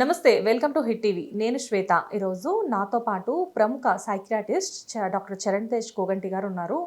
నమస్తే welcome to hit TV. నేను శ్వేత. ఈరోజు నాతో పాటు ప్రముఖ సైక్రాటిస్ట్ డాక్టర్ చరణ్ తేజ్ కోగంటి గారు ఉన్నారు.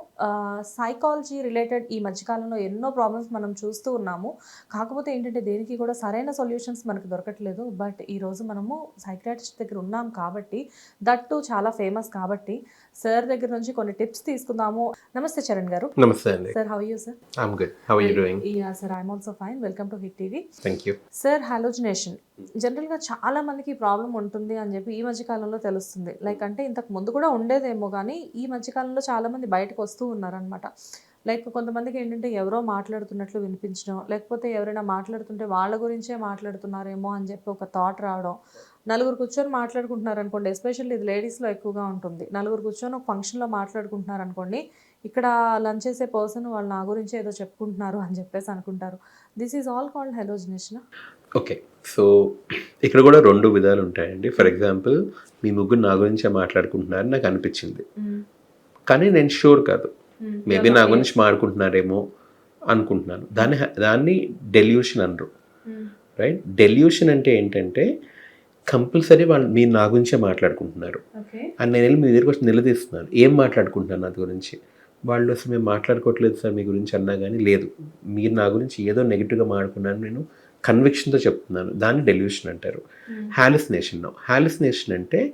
సైకాలజీ రిలేటెడ్ ఈ మధ్యకాలంలో ఎన్నో ప్రాబ్లమ్స్ మనం చూస్తూ ఉన్నాము. కాకపోతే ఏంటంటే దేనికి కూడా సరైన సొల్యూషన్స్ మనకు దొరకట్లేదు. బట్ ఈరోజు మనము సైక్రాటిస్ట్ దగ్గర ఉన్నాం కాబట్టి దట్టు చాలా ఫేమస్ కాబట్టి సార్ దగ్గర నుంచి కొన్ని టిప్స్ తీసుకుందాము. నమస్తే చరణ్ గారు. నమస్తే అండి. Sir how you sir I'm good how are you doing yeah sir I'm also fine welcome to hit TV thank you sir hallucination జనరల్గా చాలా మందికి ప్రాబ్లం ఉంటుంది అని చెప్పి ఈ మధ్య కాలంలో తెలుస్తుంది. లైక్ అంటే ఇంతకు ముందు కూడా ఉండేదేమో కానీ ఈ మధ్య కాలంలో చాలా మంది బయటకు వస్తూ ఉన్నారనమాట లైక్ కొంతమందికి ఏంటంటే ఎవరో మాట్లాడుతున్నట్లు వినిపించడం లేకపోతే ఎవరైనా మాట్లాడుతుంటే వాళ్ళ గురించే మాట్లాడుతున్నారేమో అని చెప్పి ఒక థాట్ రావడం. నలుగురు కూర్చొని మాట్లాడుకుంటున్నారు అనుకోండి ఎస్పెషల్లీ ఇది లేడీస్లో ఎక్కువగా ఉంటుంది. నలుగురు కూర్చొని ఒక ఫంక్షన్లో మాట్లాడుకుంటున్నారు అనుకోండి ఇక్కడ లంచ్ చేసే పర్సన్ వాళ్ళు నా గురించి ఏదో చెప్పుకుంటున్నారు అని చెప్పేసి అనుకుంటారు. This is all called hallucination okay so ఇక్కడ కూడా రెండు విధాలు ఉంటాయండి. ఫర్ ఎగ్జాంపుల్ మీ ముగ్గురు నా గురించే మాట్లాడుకుంటున్నారు నాకు అనిపించింది. కానీ నేను షూర్ కాదు. మేబీ నా గురించి మాట్లాడుకుంటున్నారేమో అనుకుంటున్నాను. దాన్ని దాన్ని డెల్యూషన్ అనరు. రైట్ డెల్యూషన్ అంటే ఏంటంటే కంపల్సరీ వాళ్ళు మీరు నా గురించే మాట్లాడుకుంటున్నారు. అని నేను వెళ్ళి మీ దగ్గరికి వచ్చి నిలదీస్తున్నాను. ఏం మాట్లాడుకుంటున్నాను నా గురించి? వాళ్ళు అసలు మేము మాట్లాడుకోవట్లేదు సార్ మీ గురించి అన్నా కానీ లేదు. మీరు నా గురించి ఏదో నెగిటివ్గా మాట్లాడుకున్నాను నేను కన్విక్షన్తో చెప్తున్నాను. దాన్ని డెల్యూషన్ అంటారు. హాలిసినేషన్ హాలిసినేషన్ అంటే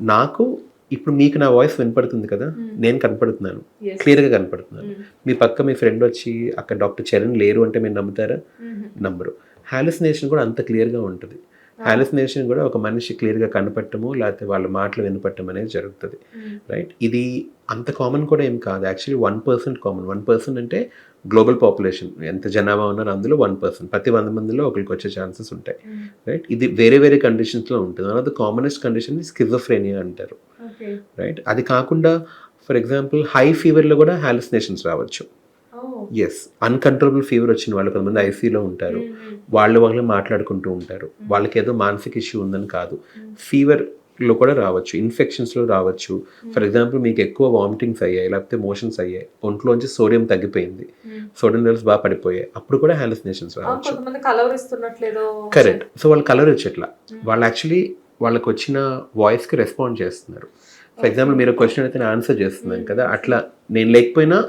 నాకు ఇప్పుడు మీకు నా వాయిస్ వినపడుతుంది కదా? నేను కనపడుతున్నాను. క్లియర్గా కనపడుతున్నాను. మీ పక్క మీ ఫ్రెండ్ వచ్చి అక్కడ డాక్టర్ చరణ్ లేరు అంటే మీరు నమ్ముతారా? నమ్మరు. హాలిసినేషన్ కూడా అంత క్లియర్గా ఉంటుంది. హాలిసినేషన్ కూడా ఒక మనిషి క్లియర్గా కనపడటము లేకపోతే వాళ్ళ మాటలు వినపడటం అనేది జరుగుతుంది. రైట్ ఇది అంత కామన్ కూడా ఏం కాదు. Actually one percent common one percent అంటే గ్లోబల్ పాపులేషన్ ఎంత జనాభా ఉన్నారో అందులో వన్ పర్సెంట్ ప్రతి వంద మందిలో ఒకరికి వచ్చే ఛాన్సెస్ ఉంటాయి. రైట్ ఇది వేరే వేరే కండిషన్స్లో ఉంటుంది. One of the commonest condition schizophrenia అంటారు. రైట్ అది కాకుండా ఫర్ ఎగ్జాంపుల్ హై ఫీవర్లో కూడా హాలిసినేషన్స్ రావచ్చు. ఎస్ అన్కంట్రోలబుల్ ఫీవర్ వచ్చిన వాళ్ళు కొంతమంది ఐసీలో ఉంటారు. వాళ్ళు వాళ్ళు మాట్లాడుకుంటూ ఉంటారు. వాళ్ళకి ఏదో మానసిక ఇష్యూ ఉందని కాదు. ఫీవర్లో కూడా రావచ్చు ఇన్ఫెక్షన్స్లో రావచ్చు. ఫర్ ఎగ్జాంపుల్ మీకు ఎక్కువ వామిటింగ్స్ అయ్యాయి లేకపోతే మోషన్స్ అయ్యాయి ఒంట్లోంచి సోడియం తగ్గిపోయింది. సోడియం లెవెల్స్ బాగా పడిపోయాయి. అప్పుడు కూడా హాలిసినేషన్స్ రావచ్చు. కరెక్ట్ సో వాళ్ళు కలర్ వచ్చేట్లా వాళ్ళు యాక్చువల్లీ వాళ్ళకి వచ్చిన వాయిస్కి రెస్పాండ్ చేస్తున్నారు. ఫర్ ఎగ్జాంపుల్ మీరు క్వశ్చన్ అయితే నేను ఆన్సర్ చేస్తున్నాను కదా. అట్లా నేను లేకపోయినా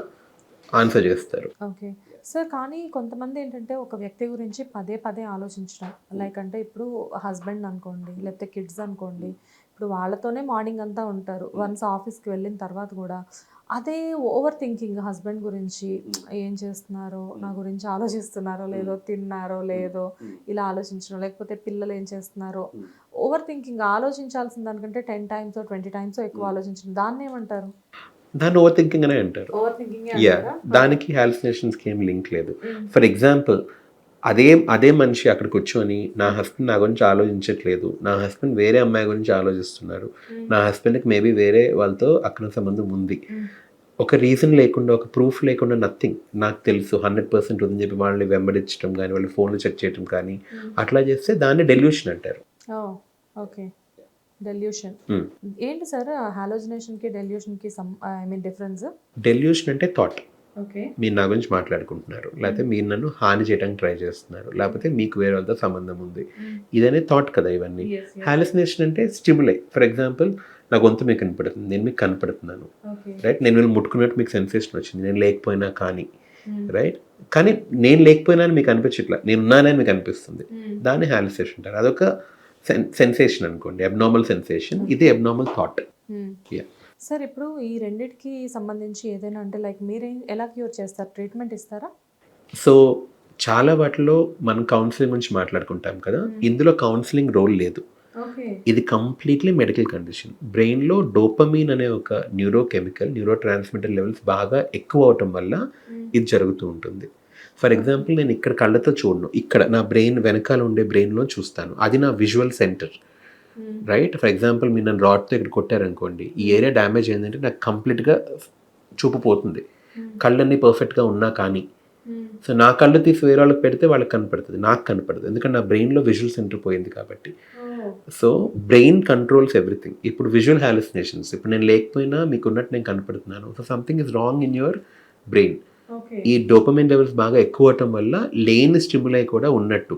ఆన్సర్ చేస్తారు. ఓకే. సార్ కానీ కొంతమంది ఏంటంటే ఒక వ్యక్తి గురించి పదే పదే ఆలోచించడం. లైక్ అంటే ఇప్పుడు హస్బెండ్ అనుకోండి లేకపోతే కిడ్స్ అనుకోండి ఇప్పుడు వాళ్ళతోనే మార్నింగ్ అంతా ఉంటారు. వన్స్ ఆఫీస్కి వెళ్ళిన తర్వాత కూడా అదే ఓవర్ థింకింగ్ హస్బెండ్ గురించి ఏం చేస్తున్నారో? నా గురించి ఆలోచిస్తున్నారో లేదో? తిన్నారో లేదో? ఇలా ఆలోచించడం. లేకపోతే పిల్లలు ఏం చేస్తున్నారో? ఓవర్ థింకింగ్ ఆలోచించాల్సిన దానికంటే టెన్ టైమ్స్ ట్వంటీ టైమ్స్ ఎక్కువ ఆలోచించడం. దాన్ని ఏమంటారు? దాన్ని ఓవర్ థింకింగ్ అనే అంటారు. యా దానికి హాలిసినేషన్స్కి ఏం లింక్ లేదు. ఫర్ ఎగ్జాంపుల్ అదే అదే మనిషి అక్కడ కూర్చొని నా హస్బెండ్ నా గురించి ఆలోచించట్లేదు. నా హస్బెండ్ వేరే అమ్మాయి గురించి ఆలోచిస్తున్నారు. నా హస్బెండ్కి మేబీ వేరే వాళ్ళతో అక్రమ సంబంధం ఉంది. ఒక రీజన్ లేకుండా ఒక ప్రూఫ్ లేకుండా నథింగ్ నాకు తెలుసు హండ్రెడ్ పర్సెంట్ ఉందని చెప్పి వాళ్ళని వెంబడించడం కానీ వాళ్ళ ఫోన్లు చెక్ చేయడం కానీ అట్లా చేస్తే దాన్ని డెల్యూషన్ అంటారు. Okay delusion. Hmm. ఏంటి సార్ హాలోజినేషన్కి డెల్యూషన్కి some I mean difference? Delusion అంటే థాట్. ఓకే. మీరు నా గురించి మాట్లాడుకుంటున్నారు. లేకపోతే మీరు నన్ను హాని చేయడానికి ట్రై చేస్తున్నారు. లేకపోతే మీకు వేరే వాళ్ళతో సంబంధం ఉంది. ఇదనే థాట్ కదా ఇవన్నీ. హాలిసినేషన్ అంటే స్టిములే. ఫర్ ఎగ్జాంపుల్ నా గొంతు మీకు కనపడుతుంది నేను మీకు కనపడుతున్నాను. రైట్? నేను వీళ్ళు ముట్టుకున్నట్టు మీకు సెన్సేషన్ వచ్చింది. నేను లేకపోయినా కానీ. రైట్? కానీ నేను లేకపోయినా అని మీకు అనిపించట్లా. నేను ఉన్నానని మీకు అనిపిస్తుంది. దాన్ని హాలిసేషన్ అంటారు. అదొక సెన్సేషన్ అనుకోండి అబ్నార్మల్ సెన్సేషన్ ఇది అబ్నార్మల్ థాట్ Yeah. సార్ ఇప్పుడు ఈ రెండిటికి సంబంధించి ఏదైనా అంటే లైక్ మీరేం ఎలా క్యూర్ చేస్తారు? ట్రీట్మెంట్ ఇస్తారా? సో చాలా వాటిలో మనం కౌన్సిలింగ్ గురించి మాట్లాడుకుంటాం కదా. ఇందులో కౌన్సిలింగ్ రోల్ లేదు. ఇది కంప్లీట్లీ మెడికల్ కండిషన్ బ్రెయిన్లో డోపమీన్ అనే ఒక neuro chemical neuro transmitter levels బాగా ఎక్కువ అవటం వల్ల ఇది జరుగుతూ ఉంటుంది. ఫర్ ఎగ్జాంపుల్ నేను ఇక్కడ కళ్ళతో చూడను. ఇక్కడ నా బ్రెయిన్ వెనకాల ఉండే బ్రెయిన్లో చూస్తాను. అది నా visual centre. Right for example మీరు నన్ను రాడ్తో ఇక్కడ కొట్టారనుకోండి ఈ ఏరియా డ్యామేజ్ అయిందంటే నాకు కంప్లీట్గా చూపు పోతుంది. కళ్ళన్నీ పర్ఫెక్ట్గా ఉన్నా కానీ. సో నా కళ్ళు తీసి వేరే వాళ్ళకి పెడితే వాళ్ళకి కనపడుతుంది. నాకు కనపడదు. ఎందుకంటే నా బ్రెయిన్లో విజువల్ సెంటర్ పోయింది కాబట్టి. So brain controls everything. ఇప్పుడు విజువల్ హాలిసినేషన్స్. ఇప్పుడు నేను లేకపోయినా మీకు ఉన్నట్టు నేను కనపడుతున్నాను. So something is wrong in your brain. ఈ డోపమిన్ లెవెల్స్ బాగా ఎక్కువ అవటం వల్ల లేని స్టిములై కూడా ఉన్నట్టు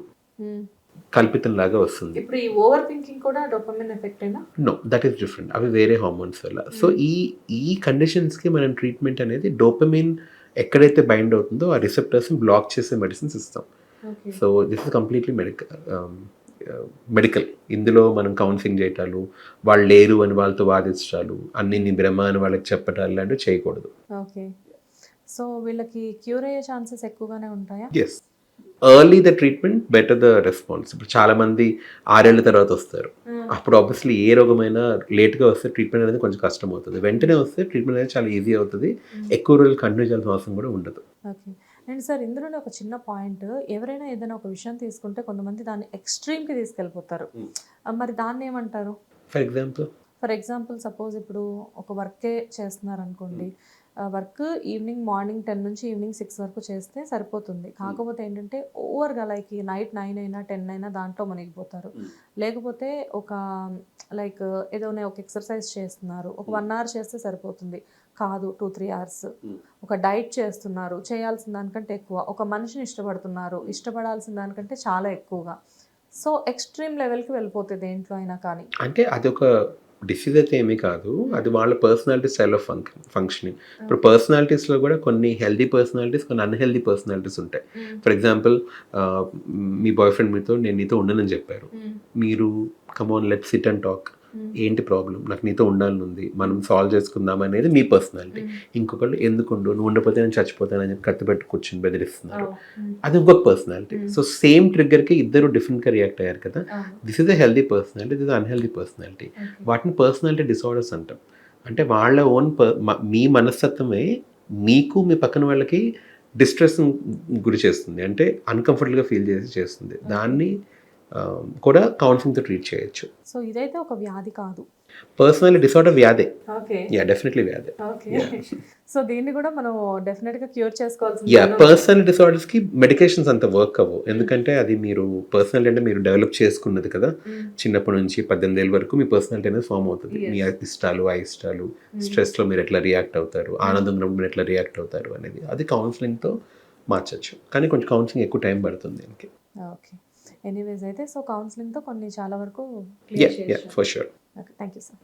కల్పితం లాగా వస్తుంది. ఇప్పుడు ఈ ఓవర్ థింకింగ్ కూడా డోపమిన్ ఎఫెక్ట్ అయినా నో దట్ ఈస్ డిఫరెంట్. అవి వేరే హార్మోన్స్ వల్ల. సో ఈ ఈ కండిషన్స్కి మనం ట్రీట్మెంట్ అనేది డోపమిన్ ఎక్కడైతే బైండ్ అవుతుందో ఆ రిసెప్టర్స్ని బ్లాక్ చేసే మెడిసిన్స్ ఇస్తాం. So this is completely medical medical. ఇందులో మనం కౌన్సిలింగ్ చేయటాలు వాళ్ళు లేరు అని వాళ్ళతో వాదించటాలు అన్ని నీ బ్రహ్మ అని వాళ్ళకి చెప్పటాలు లాంటివి చేయకూడదు. ఓకే. సో వీళ్ళకి క్యూర్ అయ్యే ఛాన్సెస్ ఎక్కువగానే ఉంటాయా? Yes early the treatment better the response ఇప్పుడు చాలా మంది ఆరేళ్ళ తర్వాత వస్తారు. అప్పుడు ఆబ్వియస్లీ ఏ రోగమైనా లేట్గా వస్తే ట్రీట్మెంట్ అనేది కొంచెం కష్టం అవుతుంది వెంటనే వస్తే ట్రీట్మెంట్ అనేది చాలా ఈజీ అవుతుంది. ఎక్కువ రోజులు కంటిన్యూ చేయాల్సిన అవసరం కూడా ఉండదు. ఓకే అండ్ సార్ ఇందులోనే ఒక చిన్న పాయింట్ ఎవరైనా ఏదైనా ఒక విషయం తీసుకుంటే కొంతమంది దాన్ని ఎక్స్ట్రీమ్కి తీసుకెళ్ళిపోతారు. Hmm. మరి దాన్ని ఏమంటారు? For example for example suppose ఇప్పుడు ఒక వర్కే చేస్తున్నారు అనుకోండి వర్క్ ఈవినింగ్ మార్నింగ్ టెన్ నుంచి ఈవినింగ్ సిక్స్ వరకు చేస్తే సరిపోతుంది. కాకపోతే ఏంటంటే ఓవర్గా లైక్ నైట్ నైన్ అయినా టెన్ అయినా దాంట్లో మునిగిపోతారు. లేకపోతే ఒక లైక్ ఏదో ఒక ఎక్సర్సైజ్ చేస్తున్నారు. ఒక వన్ అవర్ చేస్తే సరిపోతుంది. కాదు టూ త్రీ అవర్స్. ఒక డైట్ చేస్తున్నారు. చేయాల్సిన దానికంటే ఎక్కువ. ఒక మనిషిని ఇష్టపడుతున్నారు. ఇష్టపడాల్సిన దానికంటే చాలా ఎక్కువగా. సో ఎక్స్ట్రీమ్ లెవెల్కి వెళ్ళిపోతుంది దేంట్లో అయినా కానీ. అంటే అది ఒక డిసీజ్ అయితే ఏమీ కాదు. అది వాళ్ళ పర్సనాలిటీ స్టైల్ ఆఫ్ ఫంక్ ఫంక్షనింగ్. ఇప్పుడు పర్సనాలిటీస్లో కూడా కొన్ని హెల్దీ పర్సనాలిటీస్ కొన్ని అన్హెల్దీ పర్సనాలిటీస్ ఉంటాయి. ఫర్ ఎగ్జాంపుల్ మీ బాయ్ ఫ్రెండ్ మీతో నేను నీతో ఉండనని చెప్పారు. మీరు come on let sit and talk ఏంటి ప్రాబ్లం నాకు నీతో ఉండాలని ఉంది మనం సాల్వ్ చేసుకుందాం అనేది మీ పర్సనాలిటీ ఇంకొకళ్ళు ఎందుకుండు? నువ్వు ఉండకపోతే నేను చచ్చిపోతానని చెప్పి కత్తి పెట్టి కూర్చొని బెదిరిస్తున్నారు. అది ఇంకొక పర్సనాలిటీ. సో సేమ్ ట్రిగ్గర్కి ఇద్దరు డిఫరెంట్గా రియాక్ట్ అయ్యారు కదా? This is a healthy personality this unhealthy personality వాటిని పర్సనాలిటీ డిసార్డర్స్ అంటాం. అంటే వాళ్ళ ఓన్ మీ మనస్తత్వమే మీకు మీ పక్కన వాళ్ళకి డిస్ట్రెస్ గురి చేస్తుంది. అంటే అన్కంఫర్టబుల్గా ఫీల్ చేసి చేస్తుంది. దాన్ని కూడా కౌన్సిలింగ్తో ట్రీట్ చేయొచ్చు. సో ఇదైతే ఒక వ్యాధి కాదు. పర్సనాలిటీ డిసార్డర్ వ్యాధే. ఓకే యా డెఫినెట్లీ వ్యాధే. ఓకే సో దీన్ని కూడా మనం డెఫినెట్గా క్యూర్ చేసుకోవాల్సింది యా పర్సనల్ డిసార్డర్స్కి మెడికేషన్స్ అంత వర్క్ అవ్వవు ఎందుకంటే అది మీరు పర్సనల్ అంటే మీరు డెవలప్ చేసుకున్నది కదా. చిన్నప్పటి నుంచి పద్దెనిమిది ఏళ్ళ వరకు మీ పర్సనాలిటీ అనేది ఫామ్ అవుతుంది. మీ ఇష్టాలు ఆ ఇష్టాలు స్ట్రెస్లో మీరు ఎట్లా రియాక్ట్ అవుతారు? ఆనందంలో మీరు ఎట్లా రియాక్ట్ అవుతారు అనేది. అది కౌన్సిలింగ్తో మార్చచ్చు. కానీ కొంచెం కౌన్సిలింగ్ ఎక్కువ టైం పడుతుంది దీనికి. ఓకే ఎనీవేస్ అయితే సో కౌన్సిలింగ్తో కొన్ని చాలా వరకు for thank you sir